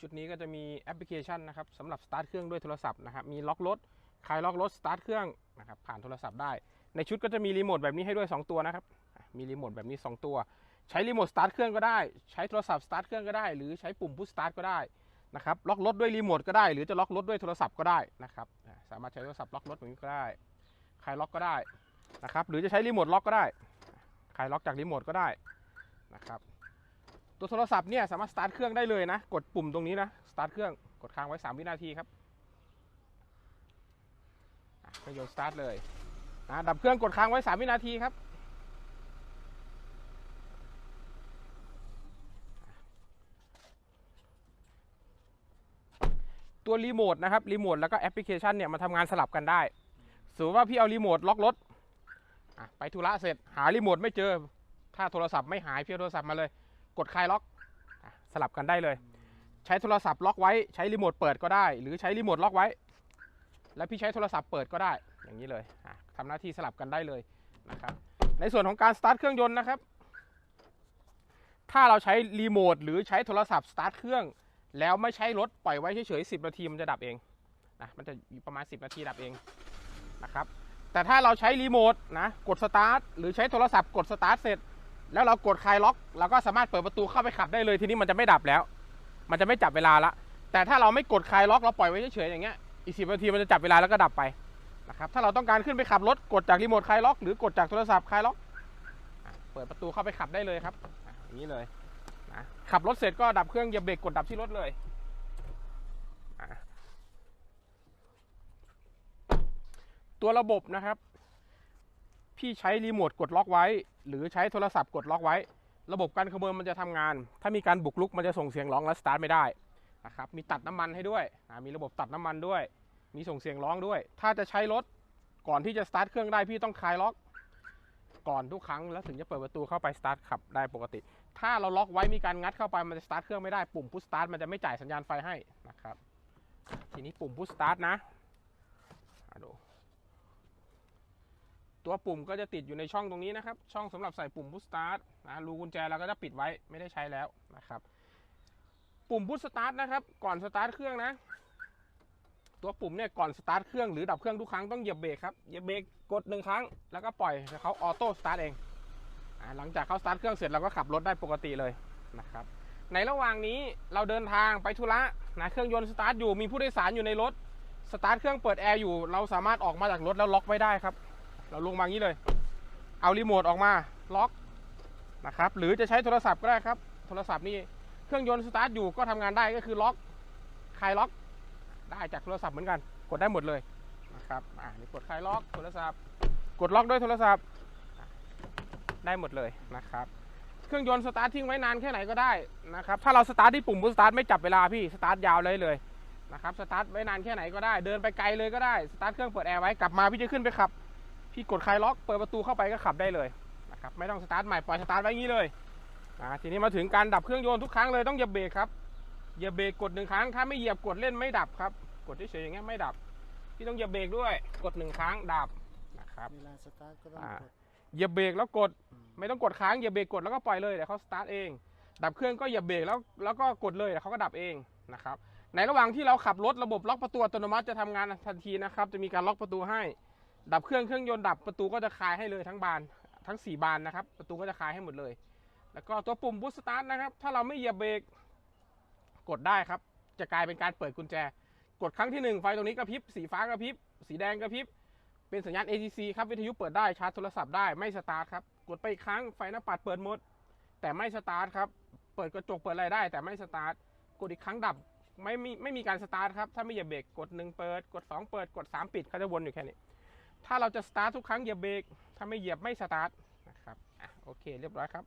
ชุดนี้ก็จะมีแอปพลิเคชันนะครับสำหรับสตาร์ทเครื่องด้วยโทรศัพท์นะครับมีล็อกรถคลายล็อกรถสตาร์ทเครื่องนะครับผ่านโทรศัพท์ได้ ในชุดก็จะมีรีโมทแบบนี้ให้ด้วย 2 ตัวนะครับมีรีโมทแบบนี้ 2 ตัว ใช้รีโมทสตาร์ทเครื่องก็ได้ ใช้โทรศัพท์สตาร์ทเครื่องก็ได้ หรือใช้ปุ่มพุชสตาร์ทก็ได้นะครับล็อกรถด้วยรีโมทก็ได้ หรือจะล็อกรถด้วยโทรศัพท์ก็ได้นะครับสามารถใช้โทรศัพท์ล็อกรถแบบนี้ก็ได้คลายล็อกก็ได้นะครับหรือจะใช้รีโมทล็อกก็ได้คลายล็อกจากรีโมทก็ได้นะครับ ตัวโทรศัพท์เนี่ยสามารถสตาร์ทเครื่องได้เลยนะ กดปุ่มตรงนี้นะสตาร์ทเครื่องกดค้างไว้ 3 วินาทีครับอะเครื่องยนต์สตาร์ทเลยนะดับเครื่องกดค้างไว้ 3 วินาทีครับ ตัวรีโมทนะครับรีโมทแล้วก็แอปพลิเคชันเนี่ยมาทำงานสลับกันได้สมมติว่าพี่เอารีโมทล็อกรถไปธุระเสร็จหารีโมทไม่เจอ ถ้าโทรศัพท์ไม่หายพี่โทรศัพท์มาเลย กดคลายล็อกสลับกันได้เลย ใช้โทรศัพท์ล็อกไว้ใช้รีโมทเปิดก็ได้ หรือใช้รีโมทล็อกไว้ แล้วพี่ใช้โทรศัพท์เปิดก็ได้อย่างนี้เลยอะทำหน้าที่สลับกันได้เลยนะครับในส่วนของการสตาร์ทเครื่องยนต์นะครับ ถ้าเราใช้รีโมทหรือใช้โทรศัพท์สตาร์ทเครื่อง แล้วไม่ใช้รถปล่อยไว้เฉยๆ10 นาทีมันจะดับเองนะมันจะประมาณ 10 นาทีดับเองนะครับแต่ถ้าเราใช้รีโมทนะกดสตาร์ทหรือใช้โทรศัพท์กดสตาร์ทเสร็จ แล้วเรากดคลายล็อกเราก็สามารถเปิดประตูเข้าไปขับได้เลยทีนี้มันจะไม่ดับแล้ว มันจะไม่จับเวลาละ แต่ถ้าเราไม่กดคลายล็อกเราปล่อยไว้เฉยๆอย่างเงี้ยอีกสินาทีมันจะจับเวลาแล้วก็ดับไปนะครับถ้าเราต้องการขึ้นไปขับรถกดจากรีโมทคลายล็อกหรือกดจากโทรศัพท์คลายล็อกเปิดประตูเข้าไปขับได้เลยครับอย่างนี้เลยนะขับรถเสร็จก็ดับเครื่องเหยียบเบรกกดดับที่รถเลยตัวระบบนะครับ พี่ใช้รีโมทกดล็อกไว้ หรือใช้โทรศัพท์กดล็อกไว้ ระบบการขโมยมันจะทำงาน ถ้ามีการบุกรุกมันจะส่งเสียงร้องและสตาร์ทไม่ได้นะครับมีตัดน้ำมันให้ด้วยมีระบบตัดน้ำมันด้วย มีส่งเสียงร้องด้วย ถ้าจะใช้รถก่อนที่จะสตาร์ทเครื่องได้พี่ต้องคลายล็อก ก่อนทุกครั้งแล้วถึงจะเปิดประตูเข้าไปสตาร์ทขับได้ปกติ ถ้าเราล็อกไว้มีการงัดเข้าไปมันจะสตาร์ทเครื่องไม่ได้ปุ่มพุชสตาร์ทมันจะไม่จ่ายสัญญาณไฟให้นะครับทีนี้ปุ่มพุชสตาร์ทนะอะดู ตัวปุ่มก็จะติดอยู่ในช่องตรงนี้นะครับ ช่องสำหรับใส่ปุ่มพุชสตาร์ทนะรูกุญแจเราก็จะปิดไว้ไม่ได้ใช้แล้วนะครับ ปุ่มพุชสตาร์ทนะครับ ก่อนสตาร์ทเครื่องนะ ตัวปุ่มเนี่ยก่อนสตาร์ทเครื่องหรือดับเครื่องทุกครั้งต้องเหยียบเบรกครับเหยียบเบรกกดหนึ่งครั้งแล้วก็ปล่อยให้เขาออโต้สตาร์ทเองหลังจากเขาสตาร์ทเครื่องเสร็จเราก็ขับรถได้ปกติเลยนะครับ ในระหว่างนี้เราเดินทางไปธุระนะเครื่องยนต์สตาร์ทอยู่มีผู้โดยสารอยู่ในรถสตาร์ทเครื่องเปิดแอร์อยู่เราสามารถออกมาจากรถแล้วล็อกไว้ได้ครับ เราลงมาอย่างนี้เลย เอารีโมทออกมาล็อกนะครับ หรือจะใช้โทรศัพท์ก็ได้ครับ โทรศัพท์นี่เครื่องยนต์สตาร์ทอยู่ก็ทำงานได้ก็คือล็อกคลายล็อก ได้จากโทรศัพท์เหมือนกัน กดได้หมดเลยนะครับอ่านี่กดคลายล็อกโทรศัพท์ กดล็อกด้วยโทรศัพท์ ได้หมดเลยนะครับ เครื่องยนต์สตาร์ททิ้งไว้นานแค่ไหนก็ได้นะครับ ถ้าเราสตาร์ทที่ปุ่มบูสตาร์ทไม่จับเวลาพี่สตาร์ทยาวเลยเลยนะครับสตาร์ทไว้นานแค่ไหนก็ได้ เดินไปไกลเลยก็ได้สตาร์ทเครื่องเปิดแอร์ไว้กลับมาพี่จะขึ้นไปขับ พี่กดคลายล็อกเปิดประตูเข้าไปก็ขับได้เลยนะครับไม่ต้องสตาร์ทใหม่ปล่อยสตาร์ทไว้อย่างนี้เลยอ่าทีนี้มาถึงการดับเครื่องยนต์ทุกครั้งเลยต้องเหยียบเบรกครับเหยียบเบรกกดหนึ่งครั้งถ้าไม่เหยียบกดเล่นไม่ดับครับ กดเฉยๆอย่างเงี้ยไม่ดับ พี่ต้องเหยียบเบรกด้วย กดหนึ่งครั้งดับนะครับเวลาสตาร์ทก็ต้องอ่ากดเหยียบเบรกแล้วกดอืมไม่ต้องกดค้างเหยียบเบรกกดแล้วก็ปล่อยเลยเดี๋ยวเขาสตาร์ทเอง ดับเครื่องก็เหยียบเบรกแล้วแล้วก็กดเลยเดี๋ยวเขาก็ดับเองนะครับในระหว่างที่เราขับรถระบบล็อกประตูอัตโนมัติจะทำงานทันทีนะครับ จะมีการล็อกประตูให้ ดับเครื่องเครื่องยนต์ดับประตูก็จะคลายให้เลยทั้งบานทั้ง 4 บานนะครับ ประตูก็จะคลายให้หมดเลย แล้วก็ตัวปุ่มบูสตาร์ทนะครับ ถ้าเราไม่เหยียบเบรกกดได้ครับ จะกลายเป็นการเปิดกุญแจ กดครั้งที่หนึ่งไฟตรงนี้กระพริบสีฟ้ากระพริบสีแดงกระพริบเป็นสัญญาณ ATC ครับวิทยุเปิดได้ชาร์จโทรศัพท์ได้ไม่สตาร์ทครับกดไปอีกครั้งไฟหน้าปัดเปิดหมด แต่ไม่สตาร์ทครับเปิดกระจกเปิดอะไรได้ แต่ไม่สตาร์ทกดอีกครั้งดับไม่มีไม่มีการสตาร์ทครับถ้าไม่เหยียบเบรกกดหนึ่งเปิด กดสองเปิดกดสามปิดเขาจะวนอยู่แค่นี้ ถ้าเราจะสตาร์ททุกครั้งเหยียบเบรกถ้าไม่เหยียบไม่สตาร์ทนะครับอะโอเคเรียบร้อยครับ